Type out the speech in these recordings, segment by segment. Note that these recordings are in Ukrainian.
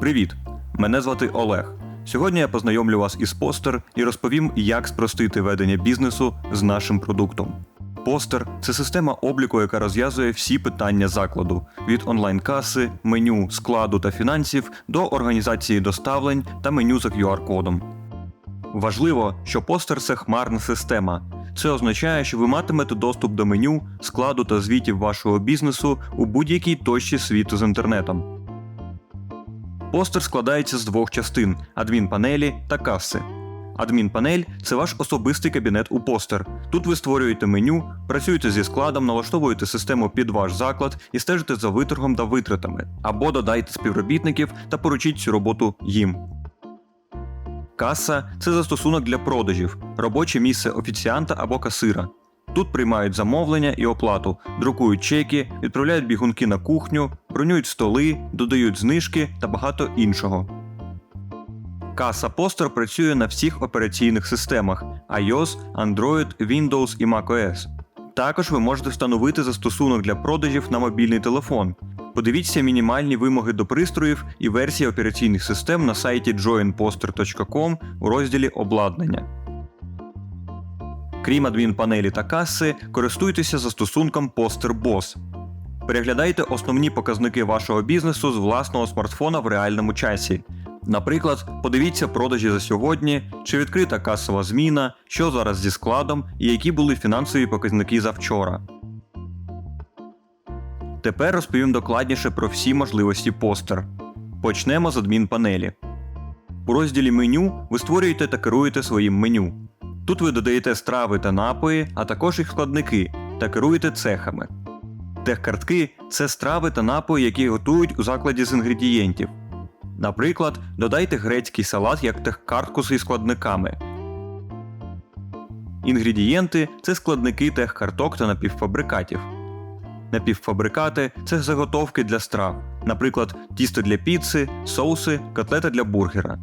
Привіт! Мене звати Олег. Сьогодні я познайомлю вас із постер і розповім, як спростити ведення бізнесу з нашим продуктом. Постер це система обліку, яка розв'язує всі питання закладу: від онлайн-каси, меню, складу та фінансів до організації доставлень та меню за QR-кодом. Важливо, що постер це хмарна система. Це означає, що ви матимете доступ до меню, складу та звітів вашого бізнесу у будь-якій точці світу з інтернетом. Постер складається з двох частин: адмінпанелі та каси. Адмінпанель це ваш особистий кабінет у постер. Тут ви створюєте меню, працюєте зі складом, налаштовуєте систему під ваш заклад і стежите за виторгом та витратами, або додайте співробітників та поручіть цю роботу їм. Каса це застосунок для продажів, робоче місце офіціанта або касира. Тут приймають замовлення і оплату, друкують чеки, відправляють бігунки на кухню, бронюють столи, додають знижки та багато іншого. Каса Постер працює на всіх операційних системах iOS, Android, Windows і macOS. Також ви можете встановити застосунок для продажів на мобільний телефон. Подивіться мінімальні вимоги до пристроїв і версії операційних систем на сайті joinposter.com у розділі Обладнання. Крім адмінпанелі та каси, користуйтеся застосунком Poster Boss. Переглядайте основні показники вашого бізнесу з власного смартфона в реальному часі. Наприклад, подивіться продажі за сьогодні, чи відкрита касова зміна, що зараз зі складом і які були фінансові показники за вчора. Тепер розповім докладніше про всі можливості постер. Почнемо з адмінпанелі. У розділі меню ви створюєте та керуєте своїм меню. Тут ви додаєте страви та напої, а також їх складники та керуєте цехами. Техкартки це страви та напої, які готують у закладі з інгредієнтів. Наприклад, додайте грецький салат як техкартку зі складниками. Інгредієнти це складники техкарток та напівфабрикатів. Напівфабрикати це заготовки для страв, наприклад, тісто для піци, соуси, котлета для бургера.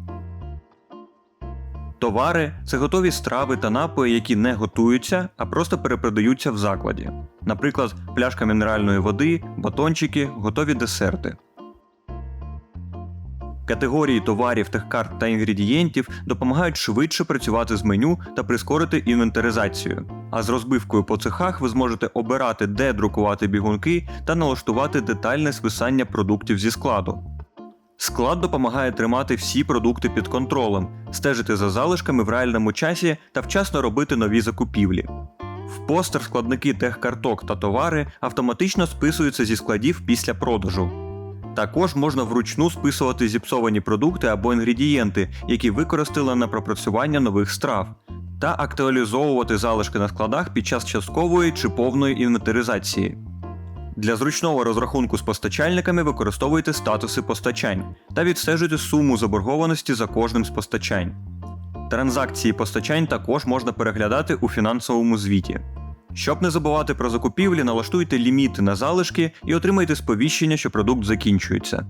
Товари це готові страви та напої, які не готуються, а просто перепродаються в закладі. Наприклад, пляшка мінеральної води, батончики, готові десерти. Категорії товарів, техкарт та інгредієнтів допомагають швидше працювати з меню та прискорити інвентаризацію. А з розбивкою по цехах ви зможете обирати, де друкувати бігунки та налаштувати детальне списання продуктів зі складу. Склад допомагає тримати всі продукти під контролем, стежити за залишками в реальному часі та вчасно робити нові закупівлі. В постер складники техкарток та товари автоматично списуються зі складів після продажу. Також можна вручну списувати зіпсовані продукти або інгредієнти, які використали на пропрацювання нових страв, та актуалізовувати залишки на складах під час часткової чи повної інвентаризації. Для зручного розрахунку з постачальниками використовуйте статуси постачань та відстежуйте суму заборгованості за кожним з постачань. Транзакції постачань також можна переглядати у фінансовому звіті. Щоб не забувати про закупівлі, налаштуйте ліміти на залишки і отримайте сповіщення, що продукт закінчується.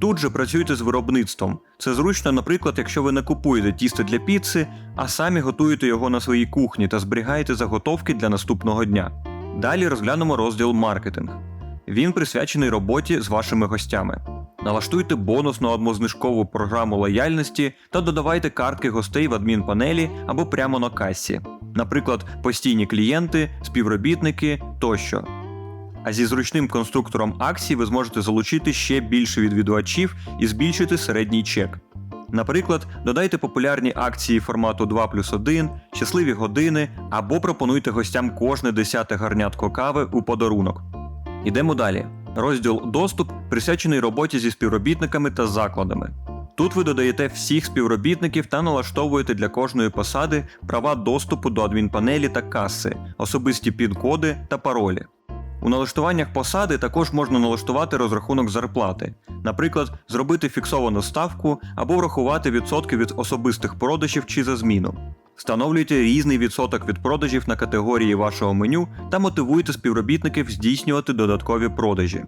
Тут же працюйте з виробництвом. Це зручно, наприклад, якщо ви не купуєте тісто для піци, а самі готуєте його на своїй кухні та зберігаєте заготовки для наступного дня. Далі розглянемо розділ маркетинг. Він присвячений роботі з вашими гостями. Налаштуйте бонусну або знижкову програму лояльності та додавайте картки гостей в адмінпанелі або прямо на касі, наприклад, постійні клієнти, співробітники тощо. А зі зручним конструктором акцій ви зможете залучити ще більше відвідувачів і збільшити середній чек. Наприклад, додайте популярні акції формату 2 плюс 1, щасливі години або пропонуйте гостям кожне десяте гарнятко кави у подарунок. Ідемо далі. Розділ Доступ присвячений роботі зі співробітниками та закладами. Тут ви додаєте всіх співробітників та налаштовуєте для кожної посади права доступу до адмінпанелі та каси, особисті пін-коди та паролі. У налаштуваннях посади також можна налаштувати розрахунок зарплати, наприклад, зробити фіксовану ставку або врахувати відсотки від особистих продажів чи за зміну. Встановлюйте різний відсоток від продажів на категорії вашого меню та мотивуйте співробітників здійснювати додаткові продажі.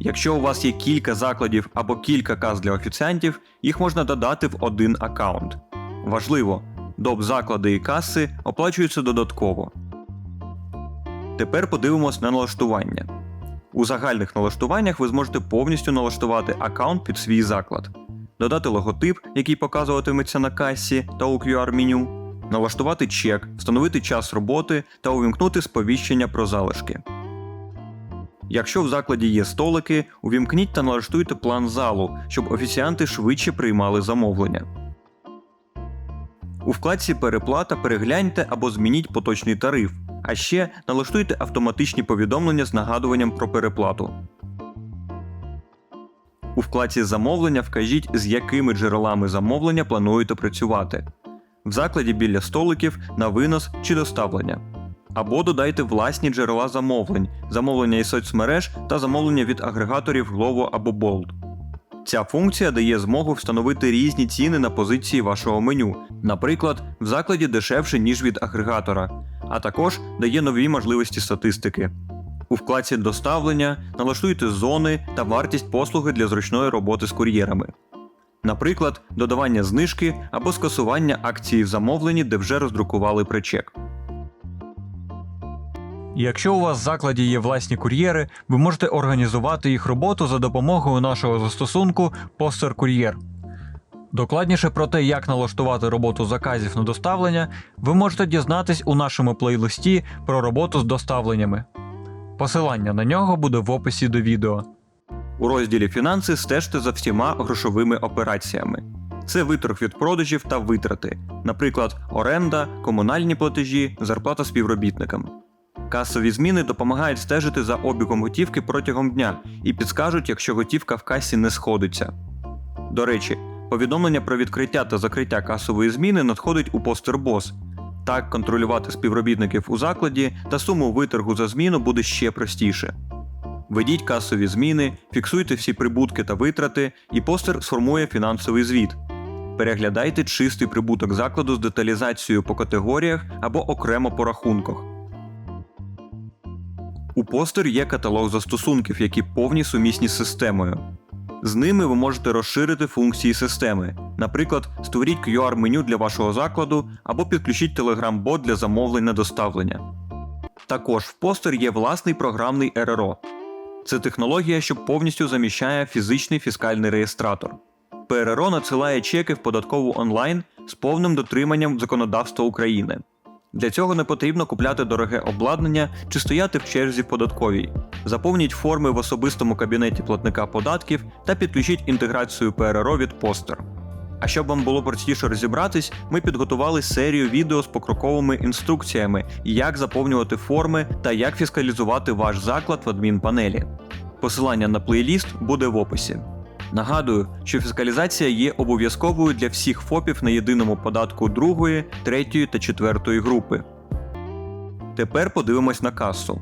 Якщо у вас є кілька закладів або кілька кас для офіціантів, їх можна додати в один аккаунт. Важливо, доп заклади і каси оплачуються додатково. Тепер подивимось на налаштування. У загальних налаштуваннях ви зможете повністю налаштувати аккаунт під свій заклад, додати логотип, який показуватиметься на касі та у QR-меню, налаштувати чек, встановити час роботи та увімкнути сповіщення про залишки. Якщо в закладі є столики, увімкніть та налаштуйте план залу, щоб офіціанти швидше приймали замовлення. У вкладці Переплата перегляньте або змініть поточний тариф, а ще налаштуйте автоматичні повідомлення з нагадуванням про переплату. У вкладці Замовлення вкажіть, з якими джерелами замовлення плануєте працювати. В закладі біля столиків на винос чи доставлення. Або додайте власні джерела замовлень, замовлення із соцмереж та замовлення від агрегаторів Glovo або Bolt. Ця функція дає змогу встановити різні ціни на позиції вашого меню, наприклад, в закладі дешевше, ніж від агрегатора, а також дає нові можливості статистики. У вкладці Доставлення налаштуйте зони та вартість послуги для зручної роботи з кур'єрами. Наприклад, додавання знижки або скасування акції в замовленні, де вже роздрукували причек. Якщо у вас в закладі є власні кур'єри, ви можете організувати їх роботу за допомогою нашого застосунку Poster Courier. Докладніше про те, як налаштувати роботу заказів на доставлення, ви можете дізнатись у нашому плейлисті про роботу з доставленнями. Посилання на нього буде в описі до відео. У розділі Фінанси стежте за всіма грошовими операціями. Це виторг від продажів та витрати, наприклад, оренда, комунальні платежі, зарплата співробітникам. Касові зміни допомагають стежити за обігом готівки протягом дня і підскажуть, якщо готівка в касі не сходиться. До речі, повідомлення про відкриття та закриття касової зміни надходить у постербос. Так контролювати співробітників у закладі та суму виторгу за зміну буде ще простіше. Ведіть касові зміни, фіксуйте всі прибутки та витрати, і постер сформує фінансовий звіт. Переглядайте чистий прибуток закладу з деталізацією по категоріях або окремо по рахунках. У постер є каталог застосунків, які повні сумісні з системою. З ними ви можете розширити функції системи, наприклад, створіть QR-меню для вашого закладу або підключіть Telegram-бот для замовлень на доставлення. Також в постер є власний програмний РРО. Це технологія, що повністю заміщає фізичний фіскальний реєстратор. ПРРО надсилає чеки в податкову онлайн з повним дотриманням законодавства України. Для цього не потрібно купляти дороге обладнання чи стояти в черзі в податковій. Заповніть форми в особистому кабінеті платника податків та підключіть інтеграцію ПРРО від Постер. А щоб вам було простіше розібратись, ми підготували серію відео з покроковими інструкціями, як заповнювати форми та як фіскалізувати ваш заклад в адмінпанелі. Посилання на плейліст буде в описі. Нагадую, що фіскалізація є обов'язковою для всіх ФОПів на єдиному податку другої, третьої та четвертої групи. Тепер подивимось на касу.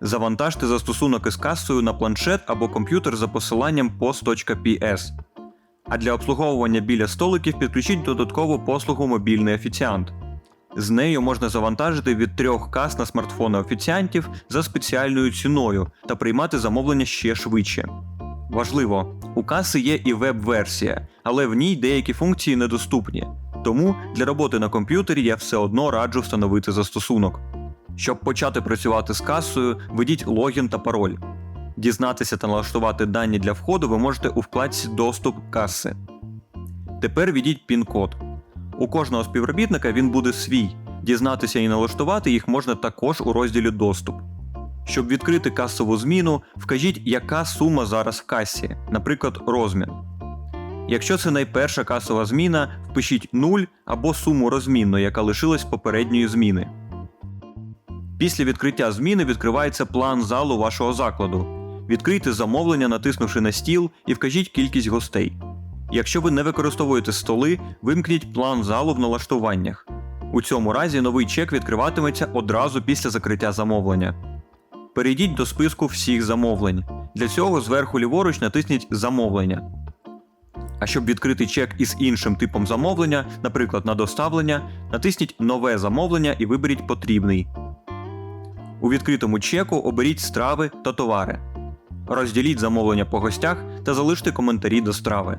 Завантажте застосунок із касою на планшет або комп'ютер за посиланням post.ps. А для обслуговування біля столиків підключіть додаткову послугу мобільний офіціант. З нею можна завантажити від трьох кас на смартфони офіціантів за спеціальною ціною та приймати замовлення ще швидше. Важливо, у каси є і веб-версія, але в ній деякі функції недоступні. Тому для роботи на комп'ютері я все одно раджу встановити застосунок. Щоб почати працювати з касою, введіть логін та пароль. Дізнатися та налаштувати дані для входу ви можете у вкладці Доступ каси. Тепер введіть пін-код. У кожного співробітника він буде свій. Дізнатися і налаштувати їх можна також у розділі Доступ. Щоб відкрити касову зміну, вкажіть, яка сума зараз в касі, наприклад, розмін. Якщо це найперша касова зміна, впишіть 0 або суму розмінну, яка лишилась попередньої зміни. Після відкриття зміни відкривається план залу вашого закладу. Відкрийте замовлення, натиснувши на стіл, і вкажіть кількість гостей. Якщо ви не використовуєте столи, вимкніть план залу в налаштуваннях. У цьому разі новий чек відкриватиметься одразу після закриття замовлення. Перейдіть до списку всіх замовлень. Для цього зверху ліворуч натисніть Замовлення. А щоб відкрити чек із іншим типом замовлення, наприклад, на доставлення, натисніть Нове замовлення і виберіть потрібний. У відкритому чеку оберіть страви та товари. Розділіть замовлення по гостях та залиште коментарі до страви.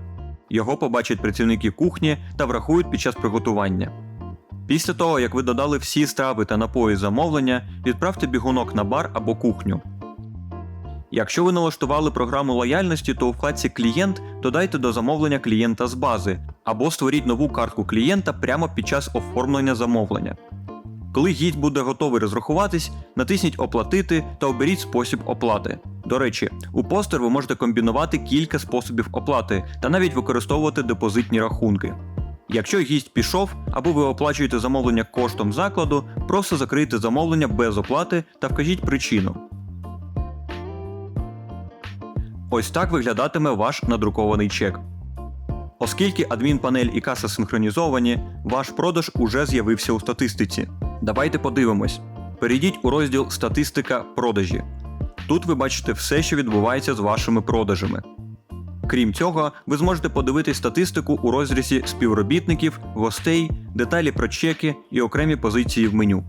Його побачать працівники кухні та врахують під час приготування. Після того, як ви додали всі страви та напої замовлення, відправте бігунок на бар або кухню. Якщо ви налаштували програму лояльності, то у вкладці Клієнт додайте до замовлення клієнта з бази або створіть нову картку клієнта прямо під час оформлення замовлення. Коли гість буде готовий розрахуватись, натисніть Оплатити та оберіть спосіб оплати. До речі, у постер ви можете комбінувати кілька способів оплати та навіть використовувати депозитні рахунки. Якщо гість пішов або ви оплачуєте замовлення коштом закладу, просто закрийте замовлення без оплати та вкажіть причину. Ось так виглядатиме ваш надрукований чек. Оскільки адмінпанель і каса синхронізовані, ваш продаж уже з'явився у статистиці. Давайте подивимось. Перейдіть у розділ Статистика продажі. Тут ви бачите все, що відбувається з вашими продажами. Крім цього, ви зможете подивитись статистику у розрізі співробітників, гостей, деталі про чеки і окремі позиції в меню.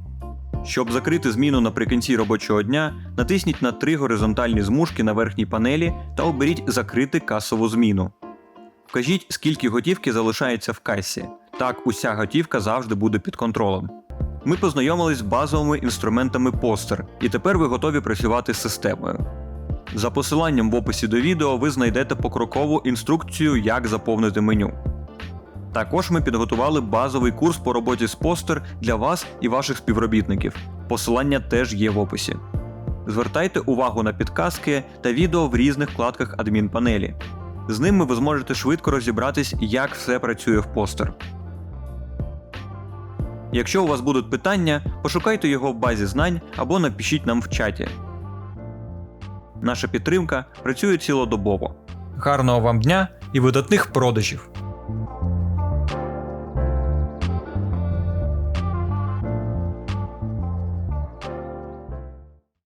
Щоб закрити зміну наприкінці робочого дня, натисніть на три горизонтальні змужки на верхній панелі та оберіть Закрити касову зміну. Вкажіть, скільки готівки залишається в касі. Так уся готівка завжди буде під контролем. Ми познайомились з базовими інструментами постер, і тепер ви готові працювати з системою. За посиланням в описі до відео ви знайдете покрокову інструкцію, як заповнити меню. Також ми підготували базовий курс по роботі з постер для вас і ваших співробітників. Посилання теж є в описі. Звертайте увагу на підказки та відео в різних вкладках адмінпанелі. З ними ви зможете швидко розібратись, як все працює в постер. Якщо у вас будуть питання, пошукайте його в базі знань або напишіть нам в чаті. Наша підтримка працює цілодобово. Гарного вам дня і видатних продажів!